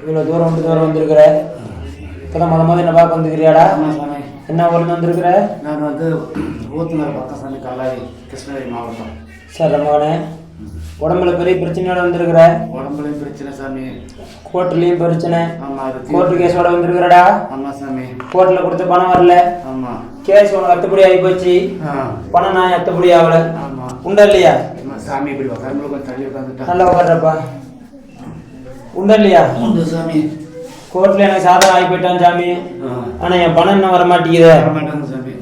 இவ்வளோ தூரம் வந்து தூரம் வந்திருக்கிற? இப்போதான் முத முத என்ன பார்க்க வந்துக்கிறியாடா? என்ன ஊர்ல வந்திருக்கிற? நான் வந்து ஊத்துநர் பக்கம் சாமி கல்லாரி கிருஷ்ணகிரி மாவட்டம். சார் ரமகனே உடம்புல பெரிய பிரச்சனையோட வந்திருக்கிற? உடம்புலையும் பிரச்சனை சாமி. கோர்ட்லேயும் பிரச்சனை. ஆமாம் கோர்ட்டு கேஸோட வந்திருக்கிறடா? ஆமாம் சாமி. கோர்ட்டில் கொடுத்த பணம் வரல. ஆமாம் கேஸ் உனக்கு அத்துப்படி ஆகி போச்சு பணம் நான் அத்துப்படி ஆகல ஆமாம் உண்டா இல்லையா? சாமி இப்படி உட்காந்து கொஞ்சம் தள்ளி உட்காந்துட்டா நல்லா உட்கார்றப்பா உண்டா இல்லையா? உண்டு சாமி. கோர்ட்டில் எனக்கு சாதகம் ஆகி போயிட்டான் சாமி. ஆ. ஆனால் என் பணம் இன்னும் வர மாட்டேங்குது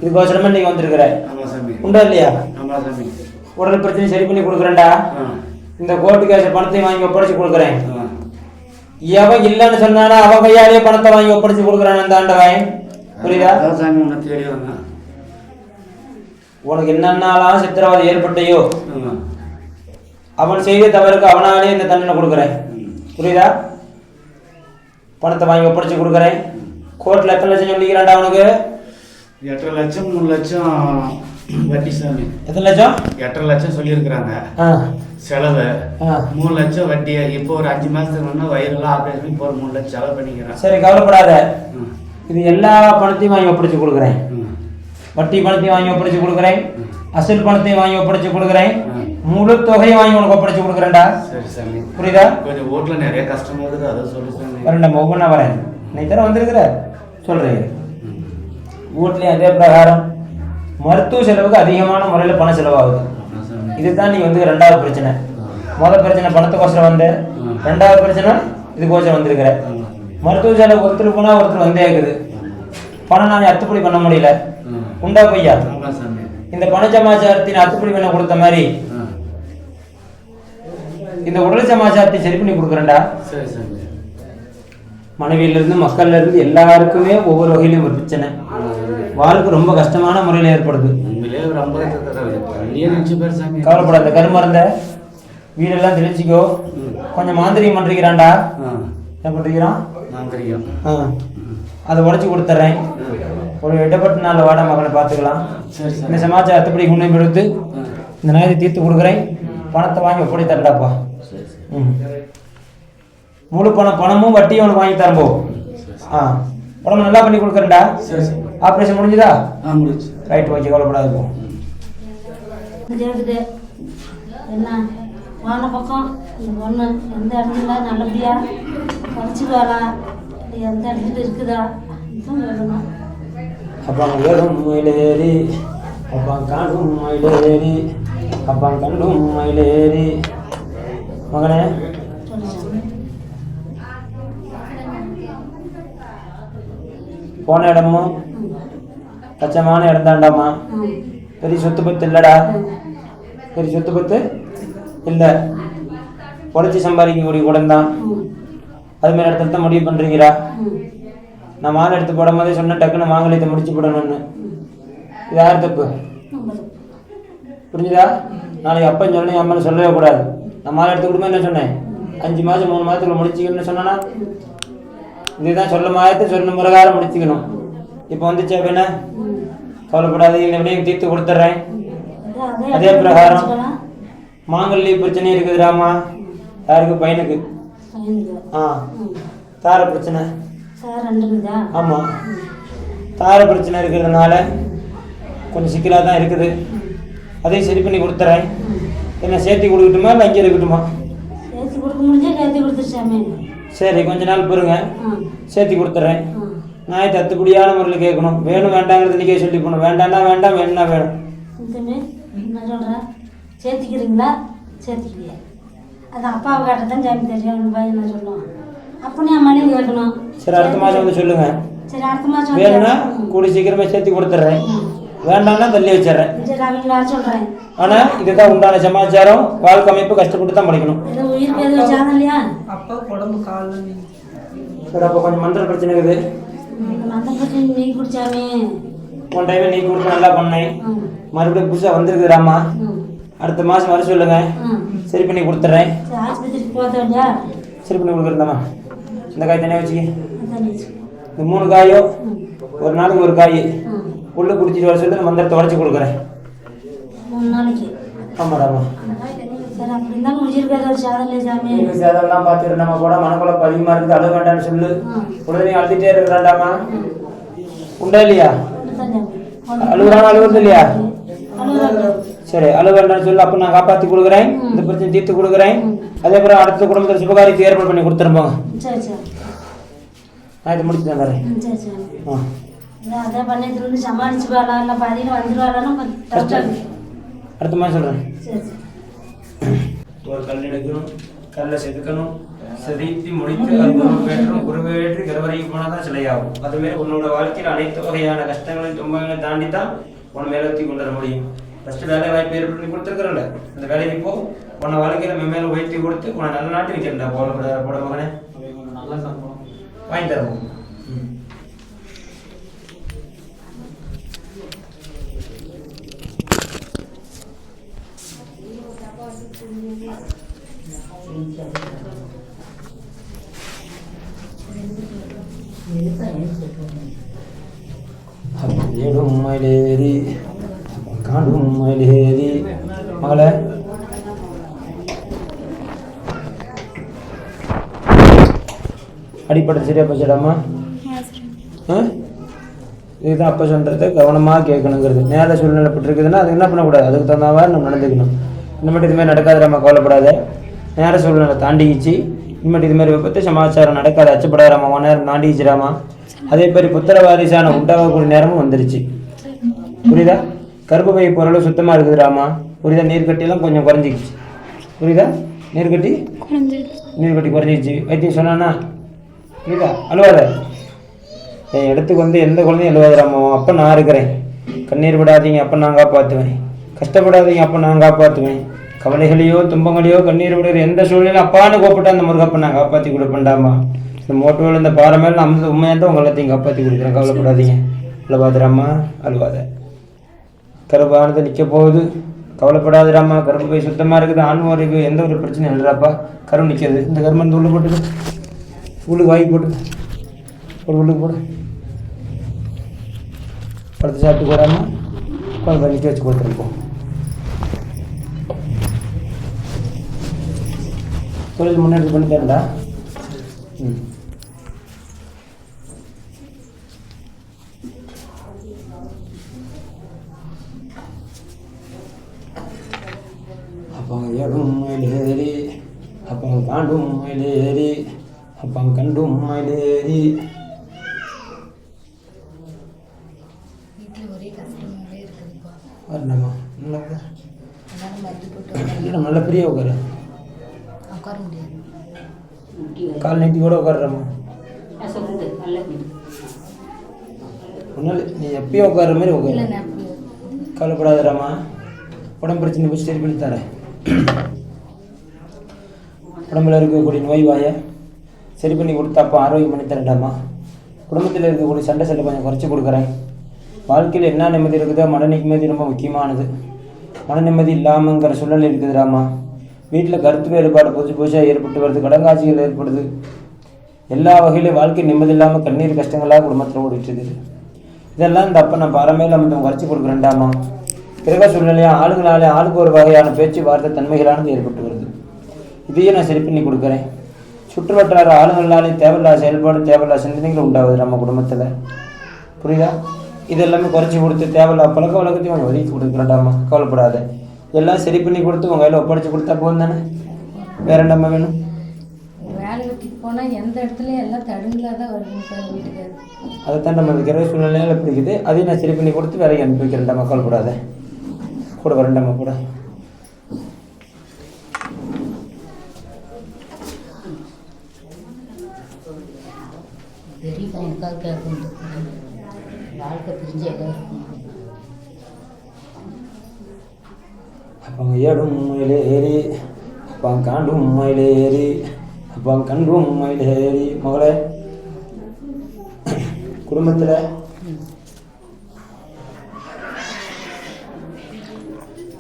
இதுக்கோசரமா நீங்க வந்திருக்கிற. உண்டா இல்லையா? உடல் பிரச்சனை சரி பண்ணி கொடுக்குறேன்டா. இந்த கோர்ட்டு கேஸ் பணத்தை வாங்கி ஒப்படைச்சு கொடுக்குறேன். எவன் இல்லைன்னு சொன்னானா அவன் கையாலேயே பணத்தை வாங்கி ஒப்படைச்சு கொடுக்குறான் அந்த ஆண்டவன். புரியுதா? உனக்கு என்னென்னலாம் சித்திரவதை ஏற்பட்டையோ? அவன் செய்த தவறுக்கு அவனாலே இந்த தண்டனை கொடுக்குறேன். புரியுதா? பணத்தை வாங்கி ஒப்படைச்சு கொடுக்குறேன். கோர்ட்டில் எத்தனை லட்சம் சொல்லிக்கிறான்டா அவனுக்கு? எட்டரை லட்சம் மூணு லட்சம் வட்டி சாமி. எத்தனை லட்சம்? எட்டரை லட்சம் சொல்லியிருக்கிறாங்க. செலவு. மூணு லட்சம் வட்டி. இப்போ ஒரு அஞ்சு மாசத்துக்கு முன்னா வயிறுலாம் ஆப்ரேஷன் இப்போ ஒரு மூணு லட்சம் செலவு பண்ணிக்கிறேன். சரி கவலைப்படாத. இது எல்லா பணத்தையும் வாங்கி ஒப்படைச்சு கொடுக்குறேன். வட்டி பணத்தையும் வாங்கி ஒப்படைச்சு கொடுக்குறேன். அசல் பணத்தையும் வாங்கி ஒப்படைச்சு கொடுக்குறேன். முழு தொகையும் வாங்கி உனக்கு ஒப்படைச்சு கொடுக்குறேன்டா. சரி சாமி புரியுதா? கொஞ்சம் வீட்ல நிறைய கஷ்டமா இருக்குது அதை சொல்லு சாமி. வரேன் நம்ம ஒவ்வொன்றா வரேன் நீ தர வந்திருக்கிற? சொல்கிறேன். வீட்லேயும் அதே பிரகாரம். மருத்துவ செலவுக்கு அதிகமான முறையில் பணம் செலவாகுது. இதுதான் நீ வந்து ரெண்டாவது பிரச்சனை. முதல் பிரச்சனை பணத்துக்கோசரம் வந்த. ரெண்டாவது பிரச்சனை இதுக்கோசரம் வந்திருக்கிற. மருத்துவ செலவு ஒருத்தர் போனால் ஒருத்தர் வந்தே இருக்குது. பணம் நான் அத்துப்படி பண்ண முடியல. உண்டா பையா ஆமா சாமி. இந்த பண சமாச்சாரத்தின் அத்துப்படி பண்ண கொடுத்த மாதிரி. இந்த உடல் சமாச்சாரத்தை சரி பண்ணி கொடுக்குறேன்டா. சரி சாமி மனைவியிலிருந்து மக்கள்ல இருந்து எல்லாருக்குமே ஒவ்வொரு வகையிலும் ஒரு பிரச்சனை. வாழ்க்கை ரொம்ப கஷ்டமான முறையில் ஏற்படுது. கவலைப்படாத கருமருந்த வீடெல்லாம் தெளிச்சிக்கோ. கொஞ்சம் மாந்திரிகம் பண்றீங்கறான்டா ஆ. என்ன ஆ. அதை உடச்சி கொடுத்துட்றேன் ஒரு இடப்பட்ட நாள் வாட மகனை பார்த்துக்கலாம். சரி இந்த சமாச்சாரத்தை குணம் எடுத்து ஆ. இந்த நாயத்தை தீர்த்து கொடுக்குறேன். பணத்தை வாங்கி ஒப்படை சரி ம். முழு பணம் பணமும் வட்டியும் உனக்கு வாங்கி தரம்போ? ஆ. உடம்பு நல்லா பண்ணி கொடுக்குறேன்டா? சரி சரி. ஆப்ரேஷன் முடிஞ்சுதா? ஆ முடிச்சு ரைட் ஓகே கவலைப்படாது போ. என்ன? வான பக்கம். பொண்ணு எந்த இடத்துல? நல்லபடியாக படிச்சுக்குவாளா? எந்த இடத்துல இருக்குதா? இதுவும் சொல்லணும் அப்பா உயரும் மயிலேறி அப்பா காணும் மயிலேறி அப்பா கண்டும் மயிலேறி. மகனே. போன இடமும் கச்சமான இடம் தாண்டாமா பெரிய சொத்து பத்து இல்லடா. பெரிய சொத்து பத்து இல்லை. உழைச்சி சம்பாதிக்கக்கூடிய குடம் தான் அது மாதிரி இடத்துல தான் முடிவு பண்ணுறீங்களா நான் மாலை எடுத்து போடும் போதே சொன்னேன் டக்குன்னு மாங்கலியத்தை முடிச்சு போடணும்னு. இது யார் தப்பு? புரிஞ்சுதா? நாளைக்கு அப்பன் சொல்லி அம்மன் சொல்லவே கூடாது. நான் மாலை எடுத்து கொடுமே என்ன சொன்னேன்? அஞ்சு மாதம் மூணு மாதத்துக்குள்ள முடிச்சிக்கணும்னு சொன்னா இதுதான் சொல்ல மாதத்தை சொன்ன பிரகாரம் முடிச்சுக்கணும். இப்போ வந்துச்சு அப்படின்னா கவலைப்படாது கவலைப்படாத இந்த விடையும் தீர்த்து கொடுத்துட்றேன். அதே பிரகாரம் மாங்கல்லி பிரச்சனை இருக்குதுடாமா? யாருக்கு? பையனுக்கு. ஆ தார பிரச்சனை. ஆமாம் தார பிரச்சனை இருக்கிறதுனால கொஞ்சம் சிக்கலாக தான் இருக்குது. அதையும் சரி பண்ணி கொடுத்துறேன். என்ன சேர்த்தி கொடுக்கட்டுமா இல்லை அங்கே இருக்கட்டுமா? ஏற்றி கொடுக்க முடிஞ்சா ஏற்றி கொடுத்துரு சாமி. சரி கொஞ்ச நாள் பொறுங்க. சேர்த்தி கொடுத்துட்றேன் நான் தத்துப்படியான முறையில் கேட்கணும். வேணும் வேண்டாங்கிறது இன்றைக்கே சொல்லி போகணும் வேண்டாம்னா வேண்டாம் வேணும்னா வேணும். என்ன சொல்கிறேன் சேர்த்திக்கிறீங்களா? சேர்த்திக்கலையா. அது அப்பாவை கேட்டதான் சாமி தெரியும் பையன் என்ன சொல்லுவான். அப்போ நீ மணி கேட்கணும். சரி அடுத்த மாதம் வந்து சொல்லுங்கள் சரி அடுத்த மாதம் வேணும்னா. கூடி சீக்கிரமே சேர்த்தி கொடுத்துட்றேன். வேண்டாம்னா தள்ளி வச்சிடுறேன். சொல்கிறேன் ஆனால் இதுதான் உண்டான சமாச்சாரம். வாழ்க்கை அமைப்பு கஷ்டப்பட்டு தான் படிக்கணும். அப்பா உடம்பு சரி அப்போ கொஞ்சம் மந்திர பிரச்சனை இருக்குது. நீ குடிச்சாமே. ஒன் டைமே நீ கொடுத்து நல்லா பண்ணேன். மறுபடியும் புதுசாக வந்திருக்குறாம்மா. ம். அடுத்த மாதம் வர சொல்லுங்க. சரி பண்ணி கொடுத்துட்றேன். சரி பண்ணி கொடுக்குறதாம்மா. இந்த காய் தனியாக வச்சுக்க. இந்த மூணு காயும் ம். ஒரு நாளைக்கு ஒரு காய். உள்ளே குடிச்சிட்டு வர சொல்லி மந்திரத்தை உடச்சி கொடுக்குறேன். மூணு நாளைக்கு அந்த ஒரு சாதனை சாமி. பார்த்துட்டு நம்ம கூட மனக்குழப்பம் அதிகமா இருக்குது அழுக வேண்டாம்னு சொல்லு. உடனே அழுதுட்டே இருக்கிறாண்டாமா? உண்டா இல்லையா? அழுகுறானா அழுகுறது இல்லையா? சரி அழுக வேண்டாம்னு சொல்லு அப்ப நான் காப்பாத்தி கொடுக்குறேன். இந்த பிரச்சனை தீர்த்து கொடுக்குறேன். அதே போல அடுத்த குடும்பத்தில் சுபகாரியத்தை ஏற்பாடு பண்ணி சரி நான் இதை முடிச்சு தான் ஆ. அதை பண்ணிட்டு இருந்து சமாளிச்சு வரலாம் இல்லை பாதியில் வந்துடுவாளான்னு கொஞ்சம் டவுட்டாக இருக்கு. அடுத்த மாதிரி சொல்றேன். சரி சரி. ஒரு கல் எடுக்கணும் கல்லை செதுக்கணும் செதுக்கி முடித்து அது குரு பெற்றும் குருவேற்றி கருவறைக்கு போனால் தான் சிலையாகும். அதுமாரி உன்னோட வாழ்க்கையில் அனைத்து வகையான கஷ்டங்களையும் துன்பங்களையும் தாண்டி தான் உன் மேலத்தி கொண்டு வர முடியும். ஃபஸ்ட்டு வேலை வாய்ப்பு ஏற்படுத்தி கொடுத்துருக்குறல அந்த வேலைக்கு போ. உன்னை வாழ்க்கையில் மென்மேலும் உயர்த்தி கொடுத்து உன்னை நல்ல நாட்டு வைக்கிறேன்டா போட போட மகனே. நல்ல சம்பளம். வாங்கி தரணும் ஏடும் மயிலேறி காண்டும் மயிலேறி மகளே. அடிப்படை சரியா போச்சிடாமா ஆ? இதுதான் அப்போ சொல்கிறது கவனமாக கேட்கணுங்கிறது. நேர சூழ்நிலைப்பட்டிருக்குதுன்னா அது என்ன பண்ணக்கூடாது? அதுக்கு தகுந்த மாதிரி நம்ம நடந்துக்கணும். இனிமேட்டு இதுமாதிரி நடக்காது நம்ம கவலைப்படாத. நேர சூழ்நிலை தாண்டிக்கிச்சு. இனிமேட்டு இதுமாதிரி விபத்து சமாச்சாரம் நடக்காது அச்சப்படாதாமா ஒன் நேரம் தாண்டிக்கிச்சிடாமா அதே மாதிரி புத்திர வாரிசான உண்டாகக்கூடிய நேரமும் வந்துருச்சு. புரியுதா? கர்ப்பப்பை பொருளும் சுத்தமாக இருக்குதுடாமா புரியுதா? நீர்க்கட்டியெல்லாம் கொஞ்சம் குறைஞ்சிக்கிச்சு. புரியுதா? நீர்க்கட்டி நீர்க்கட்டி குறைஞ்சிக்கிச்சு. வைத்தியம் சொன்னானா? புரியுதா? அழுவாத. என் இடத்துக்கு வந்து எந்த குழந்தையும் எழுவாதுராமா அப்போ நான் இருக்கிறேன். கண்ணீர் விடாதீங்க அப்போ நான் காப்பாற்றுவேன் கஷ்டப்படாதீங்க அப்போ நான் காப்பாற்றுவேன் கவலைகளையோ துன்பங்களையோ கண்ணீர் விடுற எந்த சூழ்நிலையும் அப்பான்னு கூப்பிட்டு அந்த முருகப்பை நான் காப்பாற்றி கொடுப்பேன்டாமா? இந்த மோட்டோவில் இந்த பாறை மேலே நம்ம உண்மையாக தான் எல்லாத்தையும் காப்பாற்றி கொடுக்குறேன். கவலைப்படாதீங்க. அழுவாதுராமா அழுவாத. கருப்பானது நிற்க போகுது. கவலைப்படாதுராமா கரும்பு போய் சுத்தமாக இருக்குது. ஆண்மோருக்கு எந்த ஒரு பிரச்சனையும் இல்லைறாப்பா கரும்பு நிற்கிறது இந்த கருமந்து உள்ள போட்டு உள்ளுக்கு வாங்கி போட்டு ஒரு உள்ளுக்கு போடு. படுத்து சாப்பிட்டு போடாமல் குழந்தை நிற்க வச்சு கொடுத்துருப்போம் தொழில் முன்னெடுத்து பண்ணி தரண்டா ம். அப்போ எடும் மயிலேறி அப்போ காண்டும் மயிலேறி அப்போ கண்டும் மயிலேறி கால் நீட்டி கூட உட்காடுறம்மா ஒன்றும் இல்லை நீ எப்பயும் உட்கார்ற மாதிரி இல்லை உட்காரு நான் கவலைப்படாதடாம்மா உடம்பு பிரச்சனை போய் சரி பண்ணி தரேன். உடம்புல இருக்கக்கூடிய நோய் வாயை சரி பண்ணி கொடுத்து அப்போ ஆரோக்கியம் பண்ணி தரேன்டாம்மா குடும்பத்தில் இருக்கக்கூடிய சண்டை சண்டை கொஞ்சம் குறைச்சி கொடுக்குறேன். வாழ்க்கையில் என்ன நிம்மதி இருக்குதோ மன நிம்மதி ரொம்ப முக்கியமானது. மன நிம்மதி இல்லாமங்கிற சூழ்நிலை இருக்குதுடாம்மா வீட்டில் கருத்து வேறுபாடு புதுசு புதுசாக ஏற்பட்டு வருது கடங்காட்சிகள் ஏற்படுது. எல்லா வகையிலும் வாழ்க்கை நிம்மதி இல்லாமல் கண்ணீர் கஷ்டங்களாக குடும்பத்தில் ஓடிட்டு இருக்குது. இதெல்லாம் இந்த அப்போ நான் பறமையில் மட்டும் குறைச்சி கொடுக்குறேன்டாமா? கிரக சூழ்நிலையாக ஆளுங்களாலே ஆளுக்கு ஒரு வகையான பேச்சு வார்த்தை தன்மைகளானது ஏற்பட்டு வருது. இதையும் நான் சரி பண்ணி கொடுக்குறேன். சுற்றுவட்டார ஆளுங்களாலே தேவையில்லாத செயல்பாடு தேவையில்லாத சிந்தனைகள் உண்டாகுது நம்ம குடும்பத்தில். புரியுதா? இதெல்லாமே குறைச்சி கொடுத்து தேவையில்லாத பழக்க வழக்கத்தையும் ஒதுக்கி கொடுக்குறேன்டாமா? கவலைப்படாத. எல்லாம் சரி பண்ணி கொடுத்து உங்கள் கையில் ஒப்படைச்சு கொடுத்தா போதும் தானே? வேற என்னம்மா வேணும்? வேலை வெட்டிக்கு போனால் எந்த இடத்துலையும் எல்லாம் தடுங்களாக தான் வருதுங்க சார் வீட்டுக்கு அதைத்தான் நம்ம இருக்கிற சூழ்நிலையில் எப்படி இருக்குது. அதையும் நான் சரி பண்ணி கொடுத்து வேலைக்கு அனுப்பி வைக்கிறேன்டா மக்கள் கூடாத கூட வரேன்டாம்மா கூட பெரிய பையனுக்காக கேட்கணும் வாழ்க்கை பிரிஞ்சு எல்லாம் பங்கையடும் மயிலேறி ஏடும் மயிலேறி ஏறி மயிலேறி காண்டும் ஏறி ஏறி. மகளே குடும்பத்தில்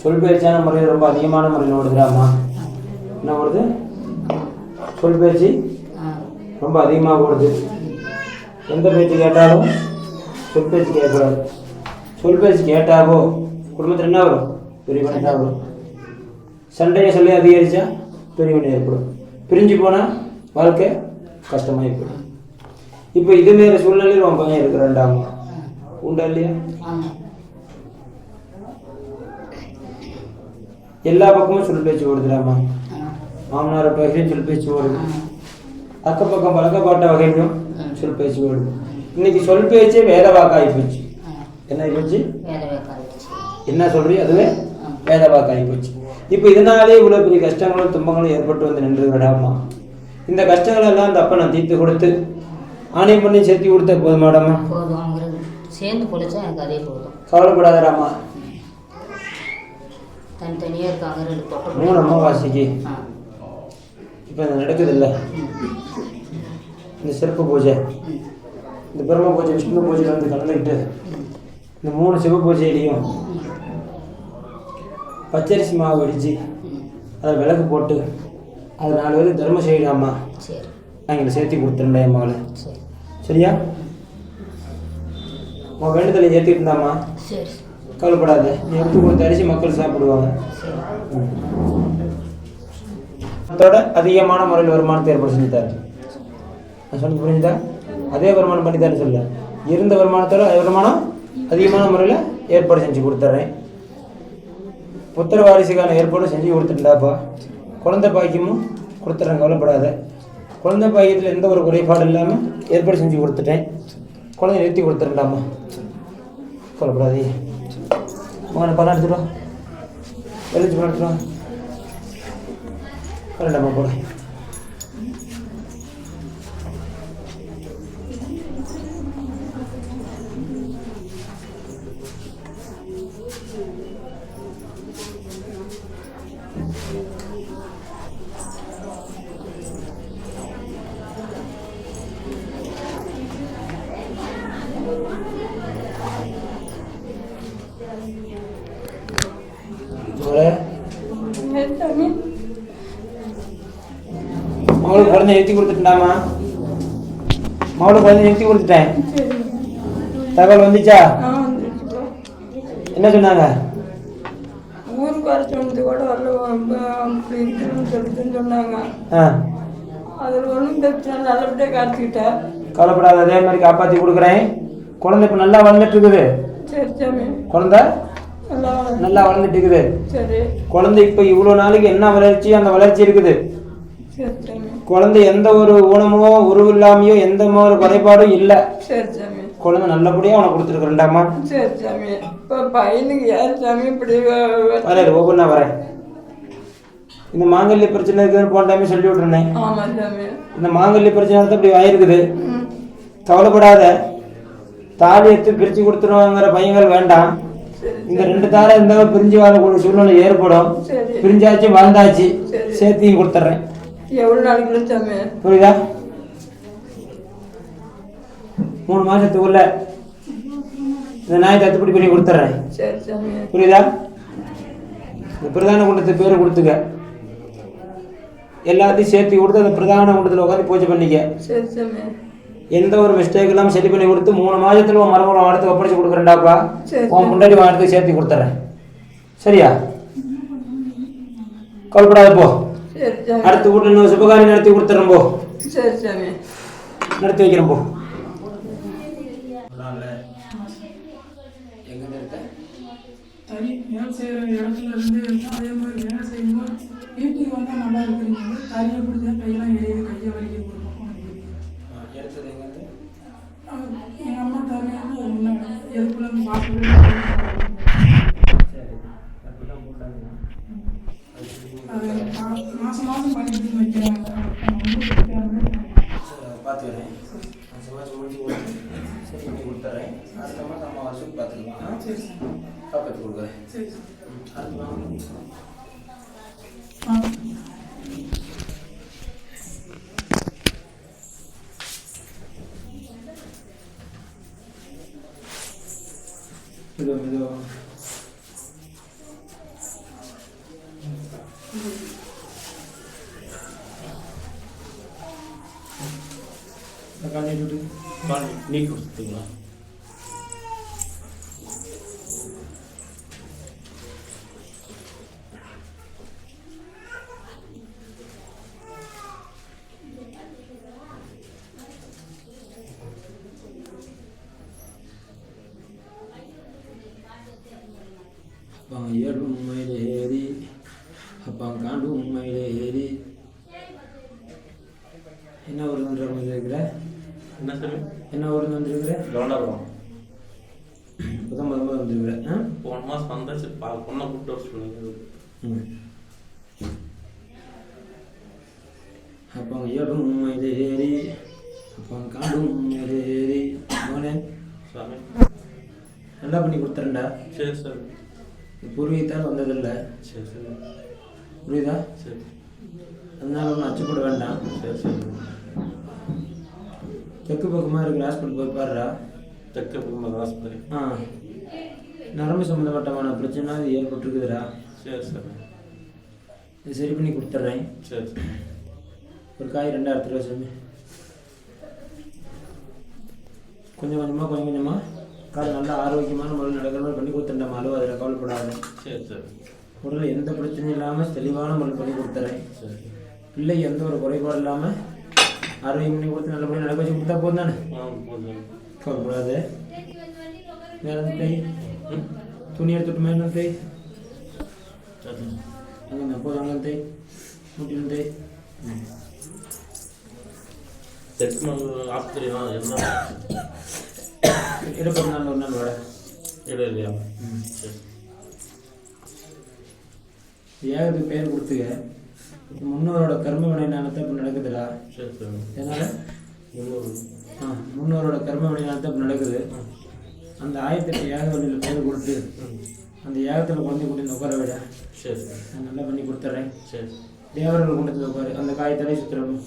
சொல் பேச்சான முறையில் ரொம்ப அதிகமான முறையில் ஓடுதுடாமா என்ன ஓடுது? சொல் பேச்சு ரொம்ப அதிகமாக ஓடுது. எந்த பேச்சு கேட்டாலும் சொல் பேச்சு கேட்கக்கூடாது. சொல் பேச்சு கேட்டாவோ குடும்பத்தில் என்ன வரும்? பெரிய தான் வரும். சண்டையை சொல்லி அதிகரிச்சா பிரிவினை ஏற்படும். பிரிஞ்சு போனால் வாழ்க்கை கஷ்டமாகி போயிடும். இப்போ இது மாரி சூழ்நிலையில் உன் பையன் இருக்கிறான்டாமா? உண்டா இல்லையா? எல்லா பக்கமும் சொல் பேச்சு ஓடுதுடாமா? மாமனார் வகையிலும் சொல் பேச்சு ஓடுது. அக்கம் பக்கம் பழக்கப்பட்ட வகையிலும் சொல் பேச்சு ஓடுது. இன்னைக்கு சொல் பேச்சே வேத வாக்காகி போச்சு. என்ன போச்சு? வேலை என்ன சொல்றியோ அதுவே வேத வாக்காகி போச்சு இப்போ இதனாலே இவ்வளோ பெரிய கஷ்டங்களும் துன்பங்களும் ஏற்பட்டு வந்து நின்று விடாமா இந்த கஷ்டங்கள் எல்லாம் அந்த அப்பா நான் தீர்த்து கொடுத்து ஆணையம் பண்ணி சேர்த்து கொடுத்த போதும் அவங்களுக்கு சேர்ந்து பொழைச்சா எனக்கு அதே போதும். கவலைப்படாதடாமா தனித்தனியாக இருக்காங்க ரெண்டு பொட்டை மூணு அமாவாசைக்கு. இப்போ நடக்குது இல்லை இந்த சிறப்பு பூஜை. இந்த பிரம்ம பூஜை விஷ்ணு பூஜையில் வந்து கலந்துக்கிட்டு இந்த மூணு சிவ பூஜையிலையும் பச்சரிசி மாவு அடித்து அதில் விளக்கு போட்டு அது நாலு பேருக்கு தர்மம் செய்யலாமா? சரி. நாங்கள் சேர்த்தி கொடுத்துருண்டா என் மகளை. சரி. சரியா? உன் வேண்டுதலை ஏற்றிட்டு இருந்தாம்மா கவலைப்படாத. நீ எடுத்து கொடுத்த அரிசி மக்கள் சாப்பிடுவாங்க. அதோட அதிகமான முறையில் வருமானத்தை ஏற்பாடு செஞ்சு தரேன் நான் சொன்னது புரிஞ்சுதா? அதே வருமானம் பண்ணி தரேன் சொல்ல இருந்த வருமானத்தோட வருமானம் அதிகமான முறையில் ஏற்பாடு செஞ்சு கொடுத்துட்றேன் புத்திர வாரிசுக்கான ஏற்பாடு செஞ்சு கொடுத்துட்டாப்பா. குழந்தை பாக்கியமும் கொடுத்துட்றேன் கவலைப்படாத. குழந்தை பாக்கியத்தில் எந்த ஒரு குறைபாடு இல்லாமல் ஏற்பாடு செஞ்சு கொடுத்துட்டேன். குழந்தை நிறுத்தி கொடுத்துருண்டாமா கவலைப்படாதே. மகனை பணம் எடுத்துட்டு எழுதி வெளிச்சு பணம் எடுத்துட்டு போட. மகளுக்கு குழந்தை நிறுத்தி கொடுத்துட்டாமா மகளுக்கு குழந்தை நிறுத்தி கொடுத்துட்டேன் தகவல் வந்துச்சா என்ன சொன்னாங்க ஊருக்கு வர சொன்னது கூட வரல அப்படி இருக்குன்னு சொல்லிட்டு சொன்னாங்க ஆ அதில் ஒன்றும் பிரச்சனை நல்லபடியாக காத்துக்கிட்டேன் கவலைப்படாத அதே மாதிரி காப்பாற்றி கொடுக்குறேன் குழந்தை இப்போ நல்லா வளர்ந்துட்டு இருக்குது சரி. சாமி குழந்தை? நல்லா வளர்ந்து- நல்லா வளர்ந்துட்டு இருக்குது சரி. குழந்தை இப்போ இவ்வளோ நாளைக்கு என்ன வளர்ச்சி அந்த வளர்ச்சி இருக்குது? குழந்தை எந்த ஒரு ஊனமோ உருவு இல்லாமையோ எந்த ஒரு குறைபாடும் இல்லை. குழந்தை நல்லபடியாக உனக்கு கொடுத்துருக்குறேன்டாமா? சரி சாமி இப்போ பையனுக்கு ஏன் சாமி இப்படி வரேன் ஒவ்வொன்றா வரேன் இந்த மாங்கல்ய பிரச்சனை இருக்குதுன்னு போன டைமே சொல்லி சாமி. இந்த மாங்கல்ய பிரச்சனை இப்படி ஆயிருக்குது. கவலைப்படாத. தாலி எடுத்து பிரித்து கொடுத்துருவாங்கிற பையங்கள் வேண்டாம். இந்த ரெண்டு தாரை இருந்தாலும் பிரிஞ்சு வாழக்கூடிய சூழ்நிலை ஏற்படும். பிரிஞ்சாச்சு வாழ்ந்தாச்சு சரி. சேர்த்தியும் கொடுத்துட்றேன் எவ்வளோ நாளைக்குள்ள சாமி புரியுதா? மூணு மாசத்துக்குள்ள இந்த நாயை தத்துப்படி பண்ணி கொடுத்துட்றேன் புரியுதா? இந்த பிரதான குண்டத்து பேர் கொடுத்துக்க. எல்லாத்தையும் சேர்த்து கொடுத்து அந்த பிரதான குண்டத்தில் உட்காந்து பூஜை பண்ணிக்க. சரி. எந்த ஒரு மிஸ்டேக் இல்லாமல் சரி பண்ணி கொடுத்து மூணு மாதத்துல உன் மரபுரம் வாடத்துக்கு ஒப்படைச்சு கொடுக்குறேன்டாப்பா. சரி. உன் முன்னாடி வாடத்துக்கு சேர்த்து கொடுத்துட்றேன் சரியா? கவலைப்படாத போ. அடுத்த வீட்டில் இன்னொரு சுபகாரியம் நடத்தி கொடுத்துட்றேன் போ. நடத்தி வைக்கிறேன் போ. தனி வேலை செய்கிற இடத்துல இருந்து அதே மாதிரி வேலை செய்யும்போது வீட்டுக்கு வந்தால் நல்லா இருக்கிறீங்க. தனியாக பிடிச்சா கையெல்லாம் எரியுது கையை வலிக்குது. எதுக்குள்ள பார்த்து அது மா- மாசம் மாசம் பண்ணிட்டு வைக்கிறாங்க ரொம்ப கெட்டாங்க. பார்த்துக்கிறேன் சமாஜ் முடிச்சு சரி பண்ணி கொடுத்துட்றேன் அடுத்த மாதம் அம்மா வருஷம் பார்த்துக்கலாம் சரி சார் காப்பாற்றி கொடுக்குறேன் சரி சார் அடுத்த மாதம் ஆ மெதுவா மெதுவா நீ கொடுத்துங்களா அப்பா காண்டு உண்மையிலே ஏறி என்ன ஊர் வந்துருக்க இருக்கிற என்ன சாமி என்ன ஊர் வந்துருக்கிற கவனம் புதன் முத முத வந்துருக்கிற ஆ போன மாதம் பா பொண்ணை கூப்பிட்டு வர சொன்னீங்க ம். அப்பா ஏடும் உண்மையிலே ஏறி அப்பா காண்டும் உண்மையிலே ஏறி மகனே சாமி. நல்லா பண்ணி கொடுத்துறேன்டா. சரி சார். பூர்வீகத்தால் வந்ததில்லை. சரி சரி. புரியுதா? சரி. அதனால ஒன்றும் அச்சுப்பட வேண்டாம். சரி சரி. தெற்கு பக்கமாக இருக்கிற ஹாஸ்பிட்டல் போய் பாருடா. தெற்கு பக்கம் ஆஸ்பத்திரி ஆ. நரம்பு சம்மந்தப்பட்டமான பிரச்சனை அது ஏற்பட்டிருக்குதுடா. சரி சார். இது சரி பண்ணி கொடுத்துட்றேன். சரி சரி. ஒரு காய் ரெண்டாயிரத்து ரூபா சாமி கொஞ்சம் கொஞ்சமாக கொஞ்சம் கொஞ்சமாக கால் நல்லா ஆரோக்கியமான முறையில் நடக்கிற மாதிரி பண்ணி கொடுத்துட்டேன் அலுவ அதில் கவலைப்படாத. சரி சரி. உடலில் எந்த பிரச்சனையும் இல்லாமல் தெளிவான முறையில் பண்ணி கொடுத்துறேன் சரி. பிள்ளை எந்த ஒரு குறைபாடு இல்லாமல் ஆரோக்கியம் பண்ணி கொடுத்து நல்லபடியாக நடக்க வச்சு கொடுத்தா போதும் தானே? கவலைப்படாத வேற கை துணி எடுத்துட்டு மேலே அங்கே முட்டிலும் கை தெற்கு ஆஸ்பத்திரி தான் என்ன? இருபத்தி நாலு ஒரு நாள் வாட இல்லையா? சரி. ஏகத்துக்கு பேர் கொடுத்துக்க முன்னோரோட கர்ம வினை ஞானத்தை இப்போ நடக்குதுடா. சரி சரி. அதனால இன்னொரு ஆ முன்னோரோட கர்ம வினை ஞானத்தை இப்போ நடக்குது. அந்த ஆயத்திட்ட யாக வழியில் பேர் கொடுத்து அந்த யாகத்தில் குழந்தை கொண்டு உட்கார விட. சரி. நான் நல்லா பண்ணி கொடுத்துட்றேன். சரி. தேவர்கள் கொண்டு உட்காரு. அந்த காயத்தலை சுற்றுறோம்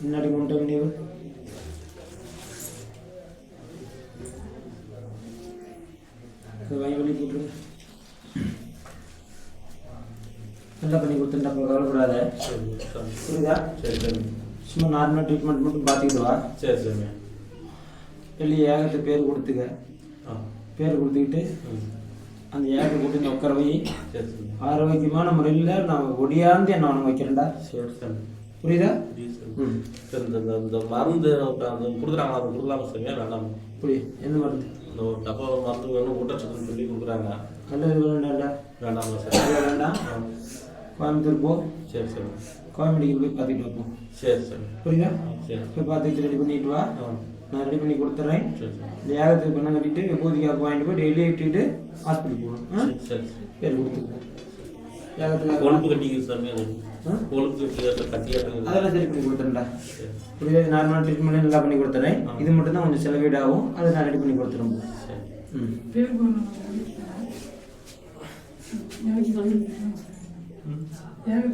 முன்னாடி கொண்டு வந்து வாங்கி வழி போட்டுருங்க நல்லா பண்ணி கொடுத்துட்டா கவலைப்படாத. சரி புரியுதா? சரி சரி சும்மா நார்மல் ட்ரீட்மெண்ட் மட்டும் பார்த்துக்கிட்டு வா. சரி சரிங்க. வெளியே ஏகத்துக்கு பேர் கொடுத்துக்க. பேர் கொடுத்துக்கிட்டு அந்த ஏகத்தை கூட்டி இந்த உட்கார சரி ஆரோக்கியமான முறையில் நான் ஒடியாந்து என்ன உனக்கு வைக்கிறேன்டா. சரி சரி புரியுதா? இந்த மருந்து அந்த கொடுக்குறாங்க அது கொடுக்கலாமா சரிங்க வேண்டாம்? புரியுது என்ன மருந்து? இந்த ஒரு டப்பா மருந்து வேணும் ஊட்டச்சத்துன்னு சொல்லி கொடுக்குறாங்க. நல்லது வேண்டாம்டா வேண்டாமா சார். வேண்டாம். கோயம்புத்தூர் போ சரி சரி கோயம் மெடிக்கல் போய் பார்த்துட்டு வைப்போம் சரி சரி புரியுதா சரி போய் பார்த்துட்டு ரெடி பண்ணிட்டு வா ஆ நான் ரெடி பண்ணி கொடுத்துட்றேன் சரி சரி இந்த ஏகத்துக்கு பணம் கட்டிட்டு விபூதிக்காக வாங்கிட்டு போய் டெய்லி இட்டுட்டு ஹாஸ்பிட்டல் போகணும் ஆ சரி பேர் கொடுத்துக்கோ ஏகத்துக்கு கொழுப்பு கட்டிக்கு சாமி அது ஆ? கொழுப்பு கட்டி கட்டியாட்டுங்க அதெல்லாம் சரி பண்ணி கொடுத்துறேன்டா சரி புரியுது நார்மல் ட்ரீட்மெண்ட் நல்லா பண்ணி கொடுத்துறேன் இது மட்டும் தான் கொஞ்சம் செலவீடாகும் அதை நான் ரெடி பண்ணி கொடுத்துறேன் சரி ம் பேர்